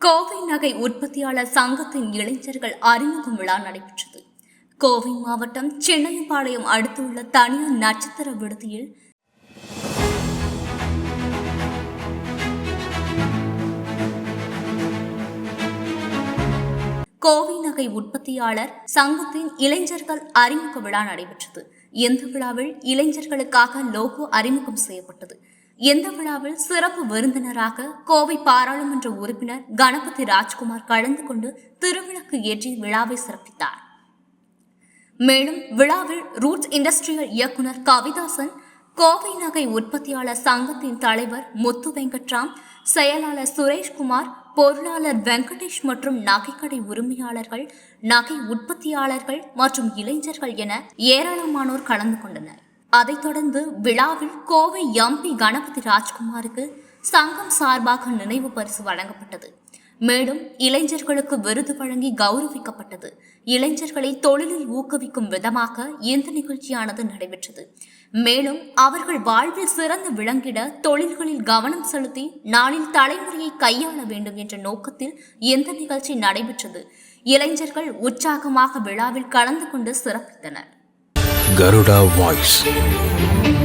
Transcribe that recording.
கோவை நகை உற்பத்தியாளர் சங்கத்தின் இளைஞர்கள் அறிமுகம் விழா நடைபெற்றது. கோவை மாவட்டம் சென்னையம்பாளையம் அடுத்துள்ள தனியார் நட்சத்திர விடுதியில் கோவை நகை உற்பத்தியாளர் சங்கத்தின் இளைஞர்கள் அறிமுக விழா நடைபெற்றது. இந்த விழாவில் இளைஞர்களுக்காக லோகோ அறிமுகம் செய்யப்பட்டது. இந்த விழாவில் சிறப்பு விருந்தினராக கோவை பாராளுமன்ற உறுப்பினர் கணபதி ராஜ்குமார் கலந்து கொண்டு திருவிளக்கு ஏற்றி விழாவை சிறப்பித்தார். மேலும் விழாவில் ரூட்ஸ் இண்டஸ்ட்ரியல் இயக்குனர் கவிதாசன் கோவை நகை உற்பத்தியாளர் சங்கத்தின் தலைவர் முத்து வெங்கட்ராம் செயலாளர் சுரேஷ்குமார் பொருளாளர் வெங்கடேஷ் மற்றும் நகைக்கடை உரிமையாளர்கள் நகை உற்பத்தியாளர்கள் மற்றும் இளைஞர்கள் என ஏராளமானோர் கலந்து கொண்டனர். அதைத் தொடர்ந்து விழாவில் கோவை எம்பி கணபதி ராஜ்குமாருக்கு சங்கம் சார்பாக நினைவு பரிசு வழங்கப்பட்டது. மேலும் இளைஞர்களுக்கு விருது வழங்கி கௌரவிக்கப்பட்டது. இளைஞர்களை தொழிலில் ஊக்குவிக்கும் விதமாக இந்த நிகழ்ச்சியானது நடைபெற்றது. மேலும் அவர்கள் வாழ்வில் சிறந்து விளங்கிட தொழில்களில் கவனம் செலுத்தி நாளில் தலைமுறையை கையாள வேண்டும் என்ற நோக்கத்தில் இந்த நிகழ்ச்சி நடைபெற்றது. இளைஞர்கள் உற்சாகமாக விழாவில் கலந்து கொண்டு சிறப்பித்தனர். గరుడా వాయిస్.